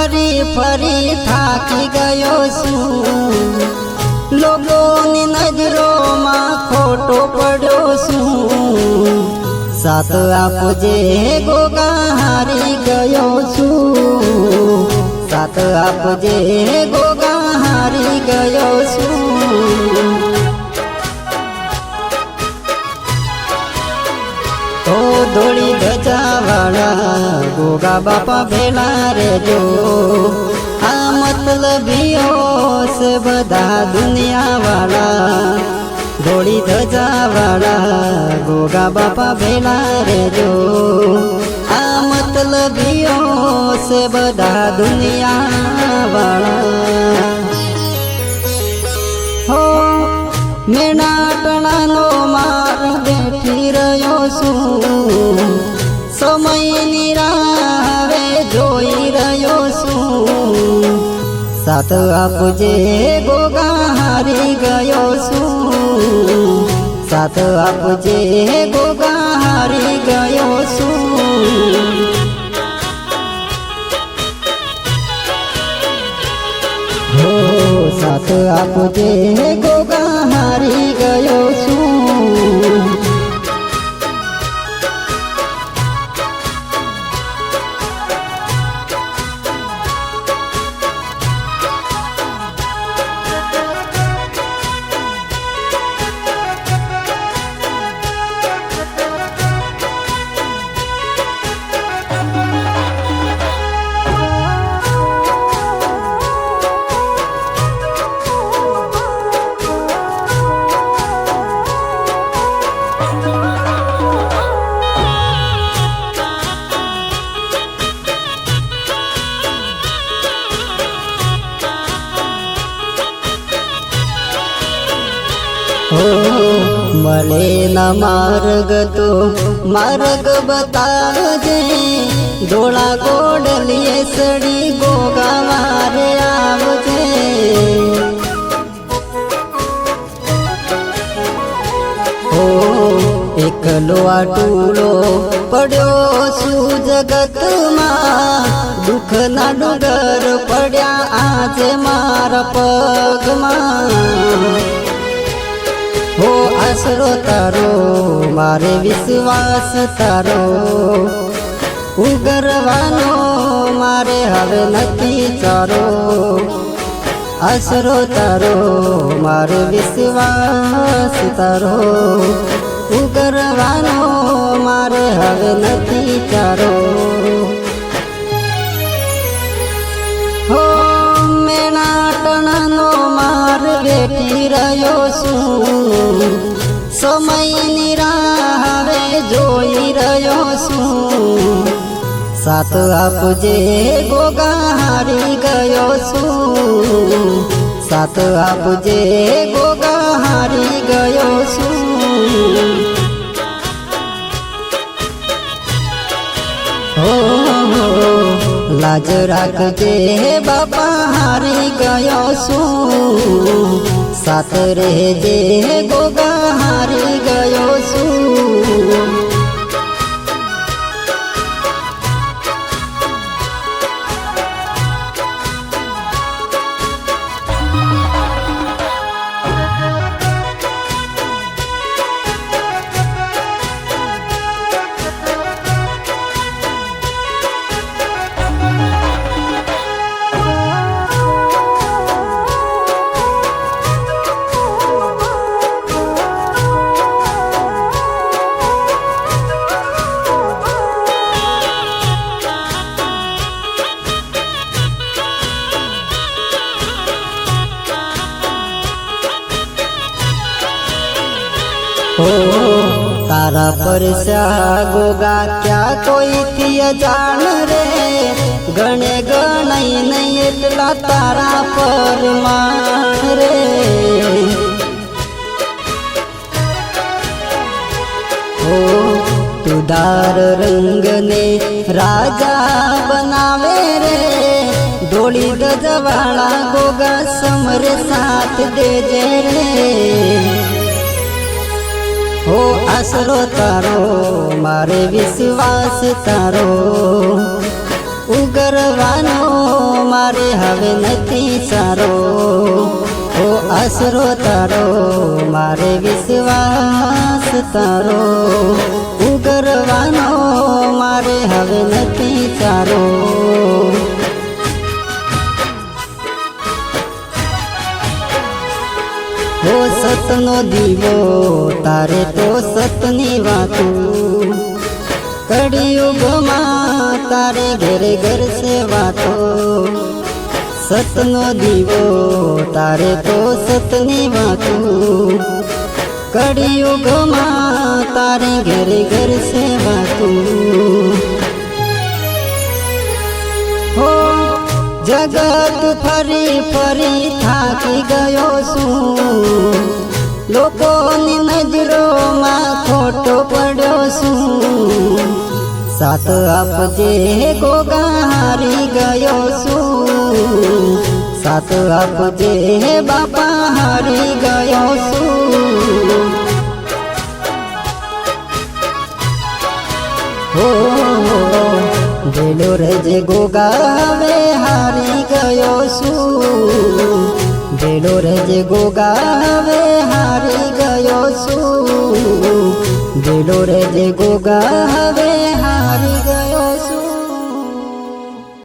ફરી ફરી થાકી ગયો છું. લોકોની નજરોમાં ખોટો પડ્યો છું. સાત આપજે ગોગા હારી ગયો છું. સાત આપજે ગોગા હારી ગયો છું. તો ધોળી ધજાવાળા ગોગા બાપા ભેલા રેજો આ મતલબીઓ છે બધા દુનિયાવાળા, ધોળી ધજાવાળા ગોગા બાપા ભેલા રેજો આ મતલબીઓ છે બધા દુનિયાવાળા. હો મેનાટણાનો માર બેઠી રહ્યો છું. સમયની રાહે જોઈ રહ્યો છું. સાત આપજે ગોગા હારી ગયો છું. સાત આપજે ગોગા હારી ગયો છું. સાથ આપજે ગોગા મળે ના માર્ગ તો માર્ગ બતાવજે. ધોળા ગોડલીએ સડી ગોગા મારે આવજે. હો, એકલો આ ટૂલો પડ્યો શું જગતમાં. દુઃખના ડુંગર પડ્યા આજે મારા પગમાં. હો આશરો તારો, મારે વિશ્વાસ તારો. ઉગરવાનો મારે હવે નથી ચારો. આશરો તારો, મારે વિશ્વાસ તારો. ઉગરવાનો મારે હવે નથી ચારો. બેઠી રહ્યો છું. સમયની રાહે જોઈ રહ્યો છું. સાત આપજે ગોગા હારી ગયો છું. સાત આપજે ગોગા હારી ગયો છું. હો લાજ રાખજે બાપા હારી ગયો છું. સાત રહેજે ગોગા હારી ગયો છું તારા પરસ્યા ગોગા ક્યાં કોઈ થી જાણ રે? ગણે ગણાઈ નહીં એટલા તારા પર માણ રે. ઓ તુદાર રંગને રાજા બનાવે રે. ઢોળી ગજવાળા ગોગા સમરે સાથ દેજે રે. હો આશરો તારો, મારે વિશ્વાસ તારો. ઉગરવાનો, મારે હવે નથી સારો. ઓ આશરો તારો, મારે વિશ્વાસ તારો. ઉગરવાનો, મારે હવે નથી સારો. સતનો દીવો, તારે તો સતની વાતું. કડિયુગમાં તારે ઘરે ઘર છે વાતો. સતનો દીવો, તારે તો સતની વાતું. કડિયુગમાં તારે ઘરે ઘર છે વાતું. જગત ફરી ફરી થાકી ગયો છું. લોકોની નજરોમાં ખોટો પડ્યો છું. સાત આપજે ગોગા હારી ગયો છું. સાત આપજે બાપા હારી ગયો છું. ભેલો રેજે ગોગા હારી ગયો છું. ભેલો રેજે ગોગાવે હારી ગયો છું. ભેલો રેજે ગોગાવે હારી ગયો